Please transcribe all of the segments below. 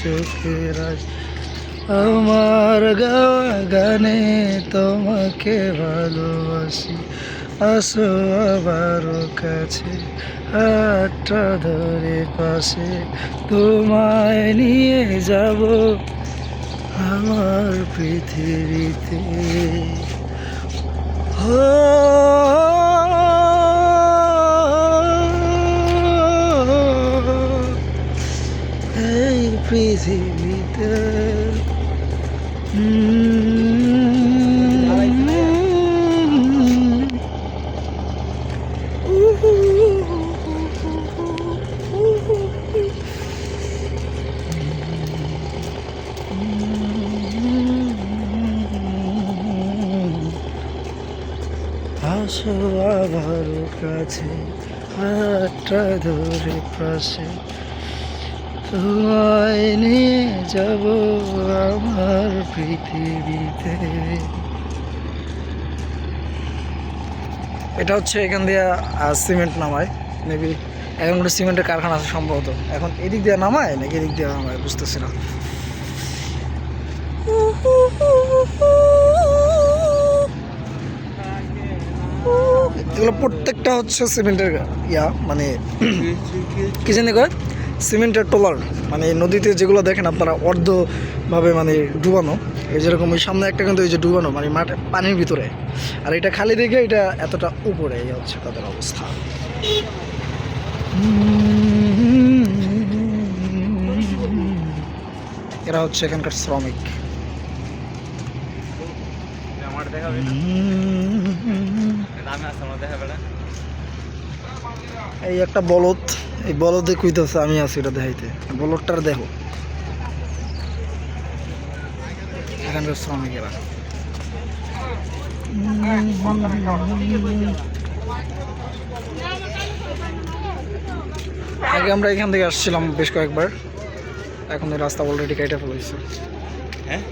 চোখের আমার গাওয়া গানে তোমাকে ভালোবাসি। আসো আবারও কাছে, হাতটা ধরে পাশে, তোমায় নিয়ে যাব আমার পৃথিবীতে। ও পৃথিবীতে আসো আবার কাছে হাতটা ধরে পাশে তোমায় নিয়ে যাব আমার পৃথিবীতে। এটা হচ্ছে এখান দিয়ে সিমেন্ট নামায়। মেবি এখন একটা সিমেন্টের কারখানা আছে সম্ভবত। এখন এদিক দিয়ে নামায় নাকি এদিক দিয়ে নামায়? বুঝতেছি না। এগুলো প্রত্যেকটা হচ্ছে সিমেন্টের ইয়া মানে কি জানি কয়? সিমেন্টের টলার মানে নদীতে যেগুলো দেখেন আপনারা অর্ধভাবে মানে ডুবানো, এই যেরকম ওই সামনে একটা কিন্তু এই যে ডুবানো মানে মাঠে, পানির ভিতরে। আর এটা খালি দেখে এটা এতটা উপরে, এই হচ্ছে তাদের অবস্থা। এরা হচ্ছে এখানকার শ্রমিক। এই একটা বলদ। এই বলদে কইতেছে আমি আছি এটা দেখাইতে। বলদটার দেখো। এখানকার শ্রমিকেরা আগে আমরা এখান থেকে আসছিলাম বেশ কয়েকবার। এখন এই রাস্তা অলরেডি কেটে ফেলেছে হ্যাঁ?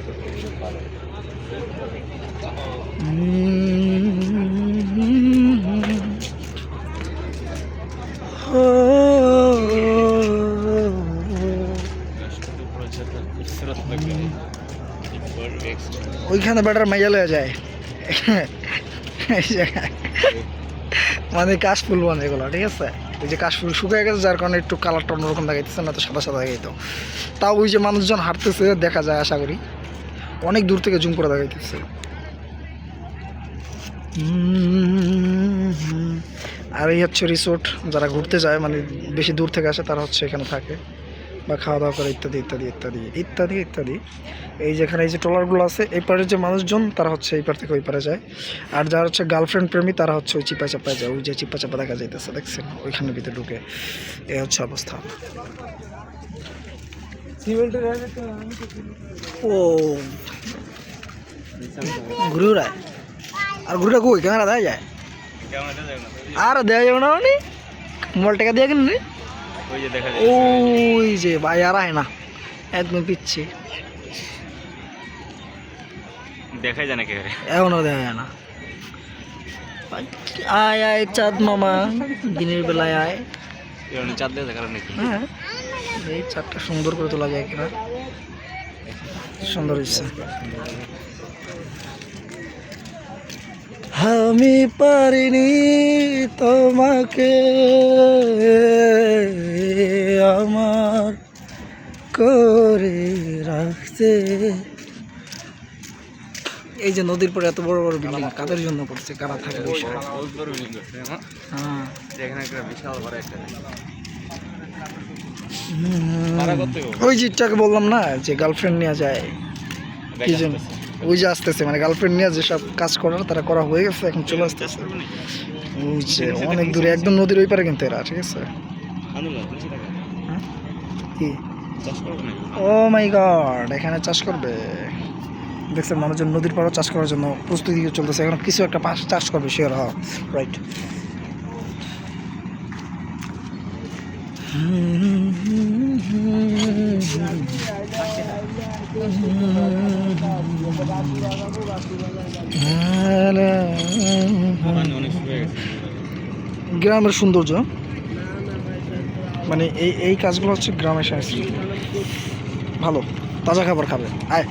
ওইখানে বেটার মাইয়া লয়ে যায়। মানে কাশফুল মানে এগুলো, ঠিক আছে? ওই যে কাশফুল শুকিয়ে গেছে, যার কারণে একটু কালারটা অন্যরকম দেখাইতেছে, না তো সাদা সাদা দেখাইতো। তাও ওই যে মানুষজন হাঁটতেছে, দেখা যায় আশা করি। অনেক দূর থেকে জুম করে দেখাইতেছে। আর এই হচ্ছে রিসোর্ট যারা ঘুরতে যায় মানে বেশি দূর থেকে আসে, তারা হচ্ছে এখানে থাকে। বা খাওয়া দাওয়া করে ইত্যাদি ইত্যাদি ইত্যাদি ইত্যাদি ইত্যাদি। এই যেখানে এই যে ট্রলারগুলো আছে এই পারের যে মানুষজন তারা হচ্ছে এই পার থেকে ওই পারে যায়। আর যারা হচ্ছে গার্লফ্রেন্ড প্রেমী তারা হচ্ছে ওই চিপা চাপায় যায়। ওই যে চিপা চাপা দেখা যাইতেছে দেখছেন? ওইখানের ভিতরে ঢুকে। এই হচ্ছে অবস্থা। ও। ঘুরে উড়ায় আর ঘুরে কই? ক্যামেরা দেওয়া যায়? আর দেওয়া যাবে না মানে? মোবাইল টাকা দিয়ে কিনে ওই যে দেখা ওই যে ভাই আর আয় না। একদম পিচ্ছি। দেখাই যায় না কে এখনও দেখা যায় না। আয় আয় চাঁদ মামা। দিনের বেলায় আয়। চাঁদ দিয়ে দেখার নাকি? হ্যাঁ। এই চাঁদটা সুন্দর করে তোলা যায় কিনা। সুন্দর হচ্ছে আমি পারিনি তোমাকে আমার করে রাখতে। এই যে নদীর পরে এত বড় বড় বিল্ডিং কাদের জন্য করছে কারা থাকে হ্যাঁ? ওই জিটটাকে বললাম না যে গার্লফ্রেন্ড নিয়ে যায়। কি যেন ওই যে আসতেছে মানে গার্লফ্রেন্ড নিয়ে যেসব কাজ করার তারা করা হয়ে গেছে, এখন চলে আসতেছে। ওই যে অনেক দূরে, একদম নদীর ওই পারে কিন্তু এরা, ঠিক আছে? হ্যাঁ? কি? ও মাই গড এখানে চাষ করবে। দেখছেন মানুষজন নদীর পাড়ও চাষ করার জন্য প্রস্তুতি চলতেছে, এখন কিছু একটা চাষ করবে শিওর হ্যাঁ রাইট গ্রামের সৌন্দর্য। মানে এই এই কাজগুলো হচ্ছে গ্রামের সংস্কৃতি। ভালো তাজা খাবার খাবে। আয়।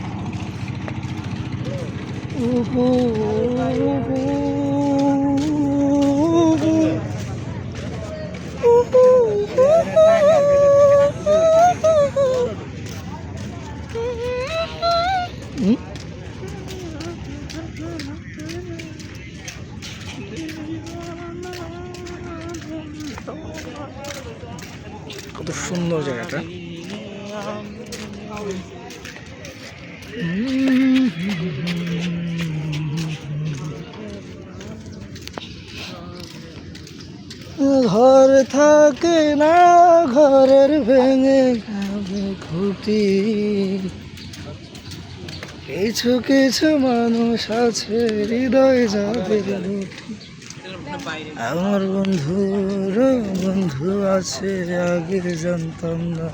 কত সুন্দর জায়গাটা। ঘর থাকে না ঘরের ভেঙে যাবে খুঁটি। কিছু কিছু মানুষ আছে, হৃদয় লুটি আমার বন্ধুর বন্ধু আছে আগে জানতাম না।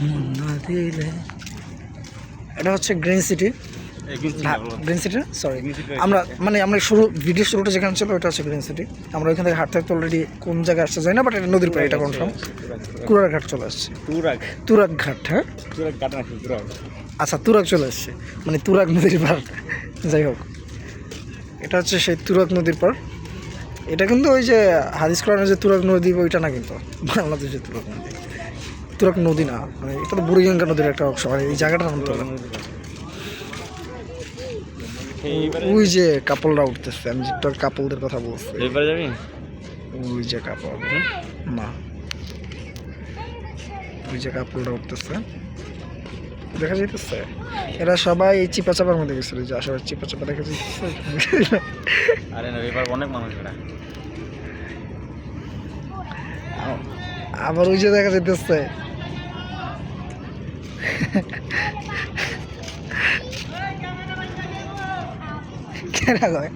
মন না দিলে এটা হচ্ছে green city. Green city sorry আমরা মানে আমরা শুরু ভিডিও শুরুটা যেখানে ছিল ওটা হচ্ছে গ্রিন সিটি আমরা ওইখান থেকে হাঁটতে হাঁটতে অলরেডি কোন জায়গায় আসছে যাই না বাট এটা নদীর পাড়ে এটা কনফার্ম কুড়ার ঘাট চলে আসছে। তুরাগ তুরাগ ঘাট হ্যাঁ? তুরাগ কাটা নাকি? তুরাগ আচ্ছা তুরাগ চলে আসছে। মানে তুরাগ নদীর পার যাই হোক। এটা হচ্ছে সেই তুরাগ নদীর পার এটা কিন্তু ওই যে হাদিস কোরআনের যে তুরাগ নদী ওইটা না কিন্তু। বাংলাদেশের তুরাগ নদী। তুরাগ নদী না মানে এটা তো বুড়িগঙ্গা নদীর একটা অংশ আর এই জায়গাটার নাম তুরাগ ওই যে কাপলরা উঠতেছে আমি যেটা কাপলদের কথা বলছি। এইবারে যাবি? ওই যে কাপল। না। ওই যে কাপলরা উঠতেছে। দেখা যাইতেছে? এরা সবাই এই চিপা চাপার মধ্যে গেছিল যে আসলে চিপা চাপা দেখা যাইতেছে। আরে না এবার অনেক মানুষ আবার ওই যে দেখা যাইতেছে। কেনা কয়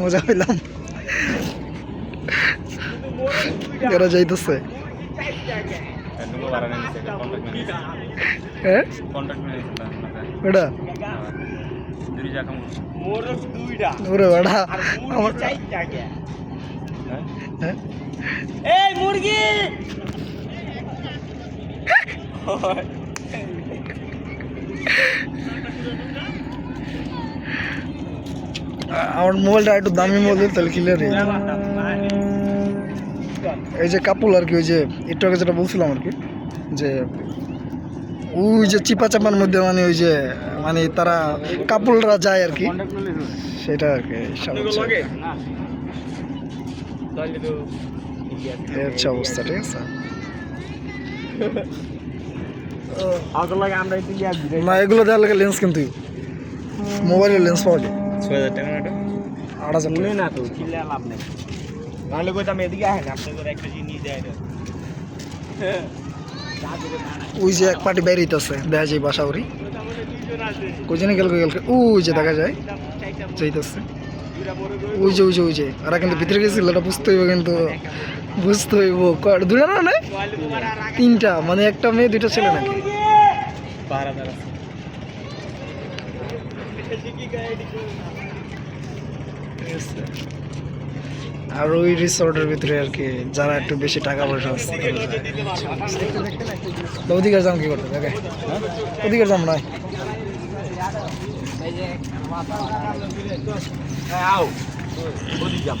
মজা পেলাম। এরা যাইতেছে। ওটা? ওরে বাড়া। আমার মুরগি। আমার মোবাইলটা একটু দামি মোবাইল তাহলে ক্লিয়ার এই যে কাপড় আর কি ওই যে একটু আগে যেটা বলছিলাম আর কি যে ওই যে চিপা চাপার মধ্যে মানে ওই যে মানে তারা কাপড়রা যায় আর কি সেটা আর কি হচ্ছে। হচ্ছে অবস্থা ঠিক আছে? ইয়া না এগুলো দেওয়ার লাগে লেন্স কিন্তু। মোবাইলের লেন্স পাওয়া যায়। ছয় হাজার টাকা আট হাজার টাকা। না তো কিনলে লাভ নেই। নাহলে কইতাম এদিকে আহেন আপনাদের একটা জিনিস দেয় ওই যে এক পার্টি বেরিয়েছে দেখা যায় বাসা ওরি কই গেল গেল ওই যে দেখা যায় যাইতেছে। ওই যে ওই যে ওই যে। ওরা কিন্তু ভিতরে গেছিল ওটা বুঝতে হইব কিন্তু বুঝতে হইব। দুটা না না তিনটা। মানে একটা মেয়ে, দুইটা ছেলে নাকি? আর ওই রিসোর্টের ভিতরে আর কি, যারা একটু বেশি টাকা পয়সা আছে ওদিকে যাম কি করতে দেখে ওদিকে যাম নয় আও। ওদিকে যাম